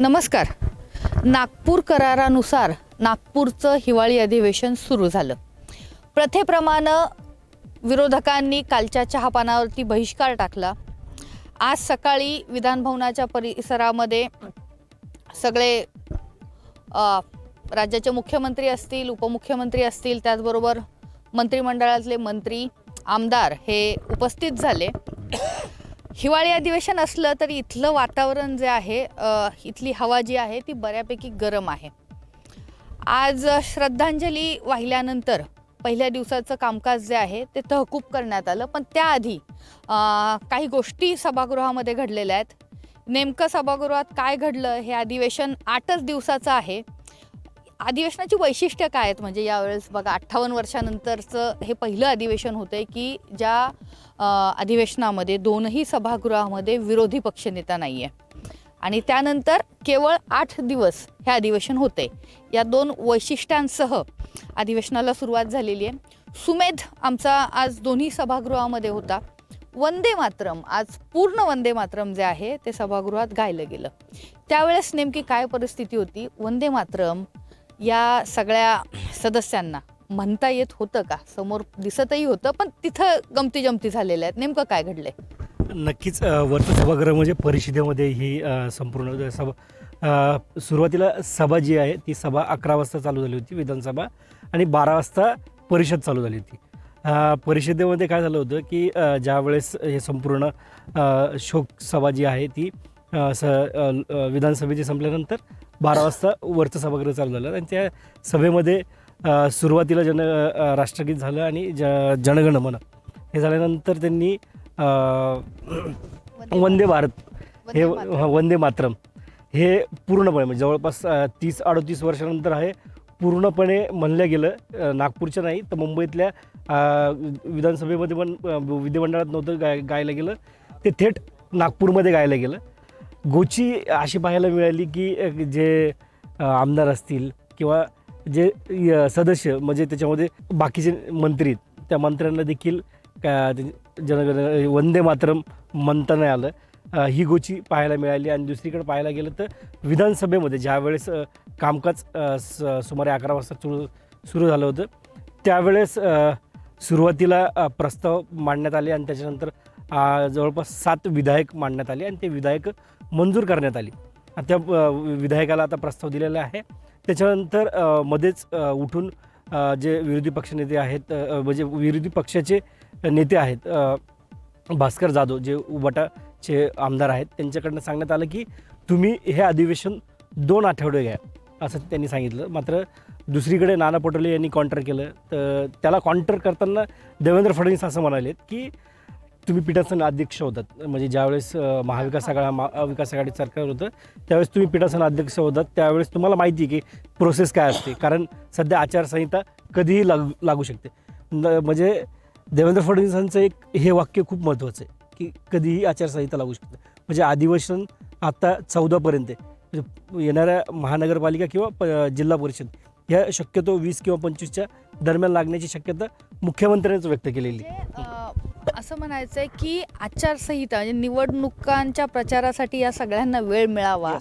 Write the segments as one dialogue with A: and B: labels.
A: नमस्कार. नागपूर करारानुसार नागपूरचं हिवाळी अधिवेशन सुरू झालं. प्रथेप्रमाणे विरोधकांनी कालच्या चहापानावरती बहिष्कार टाकला. आज सकाळी विधानभवनाच्या परिसरामध्ये सगळे राज्याचे मुख्यमंत्री असतील उपमुख्यमंत्री असतील त्याचबरोबर मंत्रिमंडळातले मंत्री आमदार हे उपस्थित झाले. हिवाळी अधिवेशन असलं तरी इथलं वातावरण जे आहे इथली हवा जी आहे ती बऱ्यापैकी गरम आहे. आज श्रद्धांजली वाहिल्यानंतर पहिल्या दिवसाचं कामकाज जे आहे ते तहकूब करण्यात आलं पण त्याआधी काही गोष्टी सभागृहामध्ये घडलेल्या आहेत. नेमकं सभागृहात काय घडलं हे अधिवेशन आठच दिवसाचं आहे. अधिवेशनाची वैशिष्ट्य काय आहेत? म्हणजे यावेळेस बघा अठ्ठावन्न वर्षानंतरचं हे पहिलं अधिवेशन होतं आहे की ज्या अधिवेशनामध्ये दोनही सभागृहामध्ये विरोधी पक्षनेता नाही आहे आणि त्यानंतर केवळ आठ दिवस हे अधिवेशन होते या दोन वैशिष्ट्यांसह अधिवेशनाला सुरुवात झालेली आहे. सुमेध आमचा आज दोन्ही सभागृहामध्ये होता. वंदे मातरम आज पूर्ण वंदे मातरम जे आहे ते सभागृहात गायलं गेलं. त्यावेळेस नेमकी काय परिस्थिती होती? वंदे मातरम या सगळ्या सदस्यांना म्हणता येत होतं का? समोर दिसतही होतं पण तिथं गमती जमती झालेल्या आहेत. नेमकं काय घडलंय?
B: नक्कीच अ, वरचं सभागृह म्हणजे परिषदेमध्ये ही संपूर्ण सभा सुरुवातीला सभा जी आहे ती सभा अकरा वाजता चालू झाली होती विधानसभा आणि बारा वाजता परिषद चालू झाली होती. परिषदेमध्ये काय झालं होतं की ज्यावेळेस हे संपूर्ण शोक सभा जी आहे ती स विधानसभेची संपल्यानंतर बारा वाजता वरचं सभागृह चालू झालं आणि त्या सभेमध्ये सुरुवातीला जन राष्ट्रगीत झालं आणि ज जनगण मन हे झाल्यानंतर त्यांनी वंदे भारत. हे
A: वंदे मातरम.
B: हा, पूर्णपणे म्हणजे जवळपास तीस अडतीस वर्षानंतर आहे पूर्णपणे म्हणलं गेलं नागपूरच्या नाही तर मुंबईतल्या विधानसभेमध्ये पण विधिमंडळात नव्हतं गाय गायलं गेलं. ते थेट नागपूरमध्ये गायलं गेलं. गोची अशी पाहायला मिळाली की जे आमदार असतील किंवा जे य- सदस्य म्हणजे त्याच्यामध्ये बाकीचे मंत्री त्या मंत्र्यांना देखील का- जनगण वंदे मातरम म्हणता नाही आलं ही गोची पाहायला मिळाली आणि दुसरीकडे पाहायला गेलं तर विधानसभेमध्ये ज्यावेळेस कामकाज स- सुमारे अकरा वाजता सुरू सुरू झालं होतं त्यावेळेस सुरुवातीला प्रस्ताव मांडण्यात आले आणि त्याच्यानंतर जवळपास सात विधायक मांडण्यात आले आणि ते विधायक मंजूर करण्यात आली. त्या विधायकाला आता प्रस्ताव दिलेला आहे. त्याच्यानंतर मध्येच उठून जे विरोधी पक्षनेते आहेत म्हणजे विरोधी पक्षाचे नेते आहेत भास्कर जाधव जे उबाटाचे आमदार आहेत त्यांच्याकडनं सांगण्यात आलं की तुम्ही हे अधिवेशन दोन आठवडे घ्या असं त्यांनी सांगितलं. मात्र दुसरीकडे नाना पटोले यांनी कॉन्टर केलं. तर त्याला कॉन्टर करताना देवेंद्र फडणवीस असं म्हणालेत की तुम्ही पीठासन अध्यक्ष होतात. म्हणजे ज्यावेळेस महाविकास आघाडी महाविकास आघाडी सरकार होतं त्यावेळेस तुम्ही पीठासन अध्यक्ष होतात. त्यावेळेस तुम्हाला माहिती आहे की प्रोसेस काय असते. कारण सध्या आचारसंहिता कधीही लागू लागू शकते. न- म्हणजे देवेंद्र फडणवीसांचं एक हे वाक्य खूप महत्त्वाचं आहे की कधीही आचारसंहिता लागू शकते. म्हणजे अधिवेशन आता चौदापर्यंत आहे. म्हणजे येणाऱ्या महानगरपालिका किंवा प जिल्हा परिषद ह्या शक्यतो वीस किंवा पंचवीसच्या दरम्यान लागण्याची शक्यता मुख्यमंत्र्यांनीच व्यक्त केलेली आहे.
A: असं म्हणायचंय की आचारसंहिता म्हणजे निवडणुकांच्या प्रचारासाठी या सगळ्यांना वेळ मिळावा.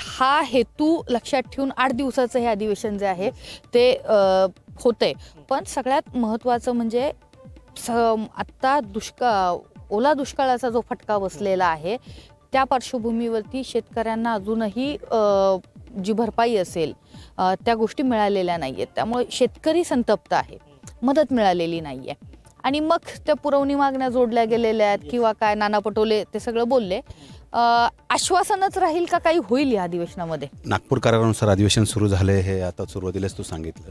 A: हा हेतू लक्षात ठेवून आठ दिवसाचं हे अधिवेशन जे आहे ते अ, होतंय. पण सगळ्यात महत्त्वाचं म्हणजे स आत्ता दुष्काळ ओला दुष्काळाचा जो फटका बसलेला आहे त्या पार्श्वभूमीवरती शेतकऱ्यांना अजूनही जी भरपाई असेल त्या गोष्टी मिळालेल्या नाही आहेत त्यामुळे शेतकरी संतप्त आहे. मदत मिळालेली नाही आहे आणि मग त्या पुरवणी मागण्या जोडल्या गेलेल्या आहेत किंवा काय नाना पटोले ते सगळं बोलले. आश्वासनच राहील का काही होईल या अधिवेशनामध्ये?
C: नागपूर करारानुसार अधिवेशन सुरू झालं आहे हे आता सुरुवातीलाच तू सांगितलं.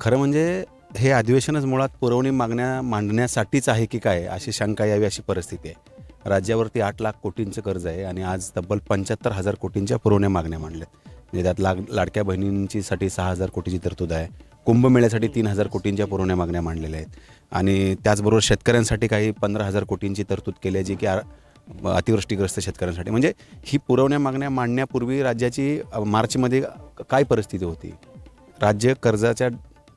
C: खरं म्हणजे हे अधिवेशनच मुळात पुरवणी मागण्या मांडण्यासाठीच आहे की काय अशी शंका यावी अशी परिस्थिती आहे. राज्यावरती आठ लाख कोटींचं कर्ज आहे आणि आज तब्बल पंच्याहत्तर हजार कोटींच्या पुरवण्या मागण्या मांडल्या म्हणजे त्यात लाग लाडक्या बहिणींचीसाठी सहा हजार कोटीची तरतूद आहे. कुंभमेळ्यासाठी तीन हजार कोटींच्या पुरवण्या मागण्या मांडलेल्या आहेत. आणि त्याचबरोबर शेतकऱ्यांसाठी काही पंधरा हजार कोटींची तरतूद केली आहे जी की अतिवृष्टीग्रस्त शेतकऱ्यांसाठी. म्हणजे ही पुरवण्या मागण्या मांडण्यापूर्वी राज्याची मार्चमध्ये काय परिस्थिती होती? राज्य कर्जाच्या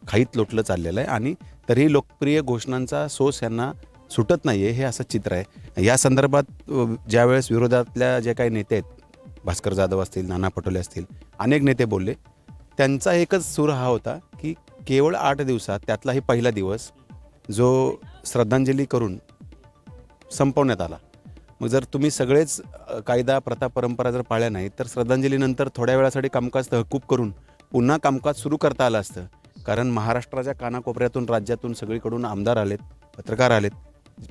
C: खाईत लोटलं चाललेलं आहे आणि तरीही लोकप्रिय घोषणांचा सोस यांना सुटत नाही आहे हे असं चित्र आहे. या संदर्भात ज्यावेळेस विरोधातल्या जे काही नेते आहेत भास्कर जाधव असतील नाना पटोले असतील अनेक नेते बोलले त्यांचा एकच सूर हा होता की केवळ आठ दिवसात त्यातलाही पहिला दिवस जो श्रद्धांजली करून संपवण्यात आला. मग जर तुम्ही सगळेच कायदा प्रथा परंपरा जर पाळल्या नाही तर श्रद्धांजलीनंतर थोड्या वेळासाठी कामकाज तहकूब करून पुन्हा कामकाज सुरू करता आलं असतं. कारण महाराष्ट्राच्या कानाकोपऱ्यातून राज्यातून सगळीकडून आमदार आलेत पत्रकार आलेत.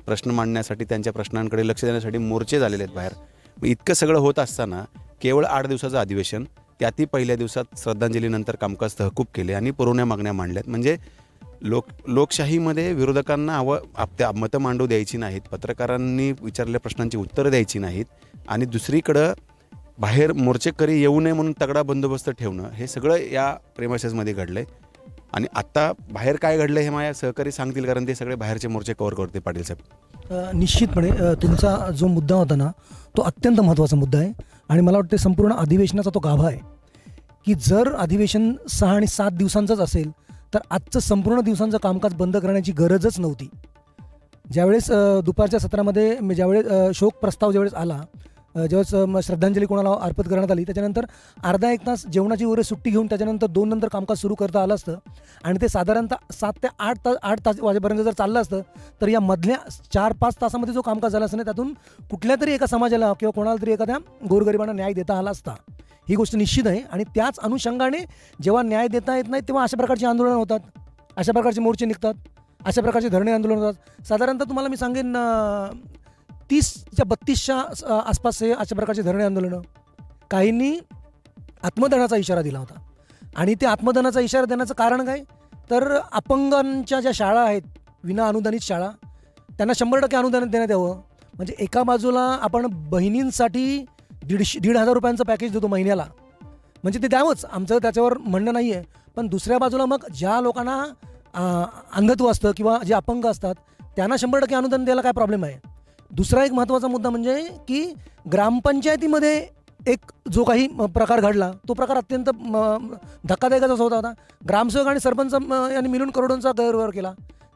C: प्रश्न मांडण्यासाठी त्यांच्या प्रश्नांकडे लक्ष देण्यासाठी मोर्चे झालेले आहेत बाहेर. मग इतकं सगळं होत असताना केवळ आठ दिवसाचं अधिवेशन त्यातही पहिल्या दिवसात श्रद्धांजलीनंतर कामकाज तहकूब केले आणि पुरवण्या मागण्या मांडल्यात. म्हणजे लोक लोकशाहीमध्ये विरोधकांना हवं आपत्या मतं मांडू द्यायची नाहीत पत्रकारांनी विचारलेल्या प्रश्नांची उत्तरं द्यायची नाहीत आणि दुसरीकडं बाहेर मोर्चेकरी येऊ नये म्हणून तगडा बंदोबस्त ठेवणं हे सगळं या प्रेमाशेजमध्ये घडलं आहे आणि आत्ता बाहेर काय घडलं हे माझ्या सहकारी सांगतील कारण ते सगळे बाहेरचे मोर्चे कव्हर करते पाटील साहेब.
D: निश्चितपणे तुमचा जो मुद्दा होता ना तो अत्यंत महत्त्वाचा मुद्दा आहे. आणि मला वाटते संपूर्ण अधिवेशनाचा तो गाभा आहे. की जर अधिवेशन सहा आणि सात दिवसांचंच असेल तर आजचं संपूर्ण दिवसांचं कामकाज बंद करण्याची गरजच नव्हती. ज्यावेळेस दुपारच्या सत्रामध्ये ज्यावेळेस शोक प्रस्ताव ज्यावेळेस आला जेव्हा श्रद्धांजली कोणाला अर्पण करण्यात आली त्याच्यानंतर अर्धा एक तास जेवणाची वगैरे सुट्टी घेऊन त्याच्यानंतर दोन नंतर कामकाज सुरू करता आलं असतं. आणि ते साधारणतः सात ते आठ तास आठ तास वाजेपर्यंत जर चाललं असतं तर या मधल्या चार पाच तासामध्ये जो कामकाज झाला असतं ना त्यातून कुठल्या तरी एका समाजाला किंवा कोणाला तरी एखाद्या गोरगरिबांना न्याय देता आला असता. ही गोष्ट निश्चित आहे. आणि त्याच अनुषंगाने जेव्हा न्याय देता येत नाही तेव्हा अशा प्रकारची आंदोलनं होतात. अशा प्रकारचे मोर्चे निघतात. अशा प्रकारचे धरणे आंदोलन होतात. साधारणतः तुम्हाला मी सांगेन तीसच्या बत्तीसच्या आसपास हे अशा प्रकारचे धरणे आंदोलनं. काहींनी आत्मदनाचा इशारा दिला होता. आणि ते आत्मदनाचा इशारा देण्याचं कारण काय? तर अपंगांच्या ज्या शाळा आहेत विना अनुदानित शाळा त्यांना शंभर टक्के अनुदान देण्यात यावं. म्हणजे एका बाजूला आपण बहिणींसाठी दीडशे दीड हजार रुपयांचं पॅकेज देतो महिन्याला. म्हणजे ते द्यावंच. आमचं त्याच्यावर म्हणणं नाही आहे पण दुसऱ्या बाजूला मग ज्या लोकांना अंधत्व असतं किंवा जे अपंग असतात त्यांना शंभर टक्के अनुदान द्यायला काय प्रॉब्लेम आहे? दुसरा एक महत्त्वाचा मुद्दा म्हणजे की ग्रामपंचायतीमध्ये एक जो काही म, प्रकार घडला तो प्रकार अत्यंत म, धक्कादायकाचा होता होता ग्रामसेवक आणि सरपंच म, यांनी मिळून करोडोंचा गैरव्यवहार केला.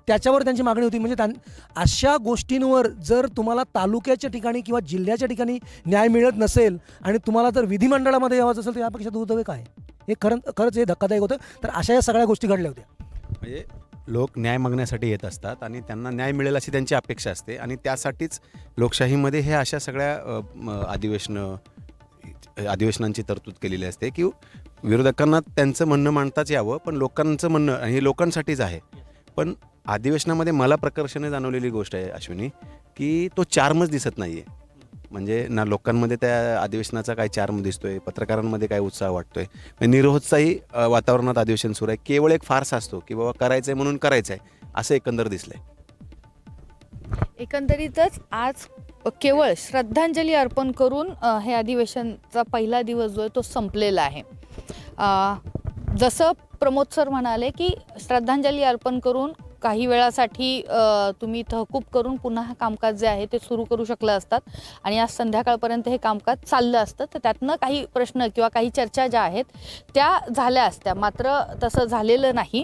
D: त्याच्यावर त्यांची मागणी होती. म्हणजे त्यां अशा गोष्टींवर जर तुम्हाला तालुक्याच्या ठिकाणी किंवा जिल्ह्याच्या ठिकाणी न्याय मिळत नसेल आणि तुम्हाला जर विधिमंडळामध्ये यावंच असेल तर यापेक्षा दुर्दैव काय? हे खरं खरंच हे धक्कादायक होतं. तर अशा या सगळ्या गोष्टी घडल्या होत्या.
C: म्हणजे लोक न्याय मागण्यासाठी येत असतात आणि त्यांना न्याय मिळेल अशी त्यांची अपेक्षा असते आणि त्यासाठीच लोकशाहीमध्ये हे अशा सगळ्या अधिवेशनं अधिवेशनांची तरतूद केलेली असते की विरोधकांना त्यांचं म्हणणं मांडताच यावं पण लोकांचं म्हणणं हे लोकांसाठीच आहे. पण अधिवेशनामध्ये मला प्रकर्षाने जाणवलेली गोष्ट आहे अश्विनी की तो चार्मच दिसत नाही आहे म्हणजे ना लोकांमध्ये त्या अधिवेशनाचा काय चार्म दिसतोय पत्रकारांमध्ये काय उत्साह वाटतोय. म्हणजे निरोत्साही वातावरणात अधिवेशन सुरू आहे. केवळ एक फारसा असतो की बाबा करायचं आहे म्हणून करायचं आहे असं एकंदर दिसलंय.
A: एकंदरीतच आज केवळ श्रद्धांजली अर्पण करून हे अधिवेशनचा पहिला दिवस जो आहे तो संपलेला आहे. जसं प्रमोद सर म्हणाले की श्रद्धांजली अर्पण करून काही वेळासाठी तुम्ही तहकूब करून पुन्हा कामकाज जे आहे ते सुरू करू शकलं असतात. आणि आज संध्याकाळपर्यंत हे कामकाज चाललं असतं. तर त्यातनं काही प्रश्न किंवा काही चर्चा ज्या आहेत त्या झाल्या असत्या. मात्र तसं झालेलं नाही.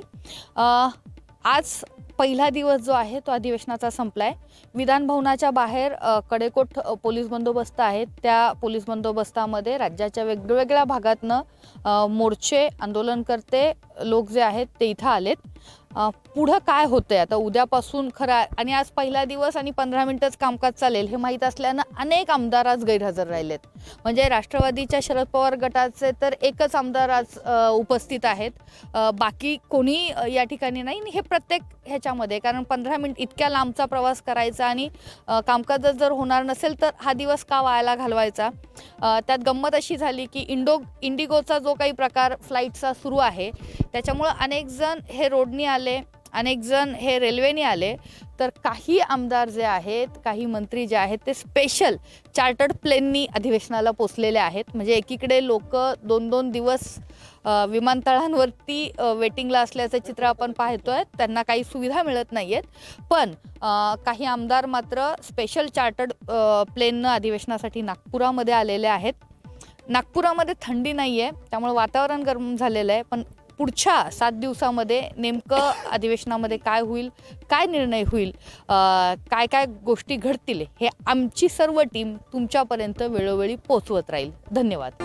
A: आज पहिला दिवस जो आहे तो अधिवेशनाचा संपला आहे विधान भवनाच्या बाहेर कडेकोट पोलीस बंदोबस्त आहेत. त्या पोलीस बंदोबस्तामध्ये राज्याच्या वेगवेगळ्या भागातनं मोर्चे आंदोलनकर्ते लोक जे आहेत ते इथं आलेत. पुढं काय होतंय? आता उद्यापासून खरं आणि आज पहिला दिवस आणि पंधरा मिनिटंच कामकाज चालेल हे माहीत असल्यानं अनेक आमदार आज गैरहजर राहिलेत. म्हणजे राष्ट्रवादीच्या शरद पवार गटाचे तर एकच आमदार आज उपस्थित आहेत. बाकी कोणी या ठिकाणी नाही हे प्रत्येक ह्याच्यामध्ये कारण पंधरा मिनिट इतक्या लांबचा प्रवास करायचा आणि कामकाज कामकाजच जर होणार नसेल तर हा दिवस का वायाला घालवायचा? त्यात गंमत अशी झाली की इंडो इंडिगोचा जो काही प्रकार फ्लाईटचा सुरू आहे त्याच्यामुळं अनेक जण हे रोडनी आले अनेक जण हे रेल्वेने आले. तर काही आमदार जे आहेत काही मंत्री जे आहेत ते स्पेशल चार्टर्ड प्लेननी अधिवेशनाला पोचलेले आहेत. म्हणजे एकीकडे लोक दोन दोन दिवस विमानतळांवरती वेटिंगला असल्याचं चित्र आपण पाहतोय. त्यांना काही सुविधा मिळत नाही आहेत पण काही आमदार मात्र स्पेशल चार्टर्ड प्लेननं अधिवेशनासाठी नागपुरामध्ये आलेले आहेत. नागपुरामध्ये थंडी नाही आहे त्यामुळे वातावरण गरम झालेलं आहे. पण पुढच्या सात दिवसामध्ये नेमकं अधिवेशनामध्ये काय होईल काय निर्णय होईल काय काय गोष्टी घडतील हे आमची सर्व टीम तुमच्यापर्यंत वेळोवेळी पोचवत राहील. धन्यवाद.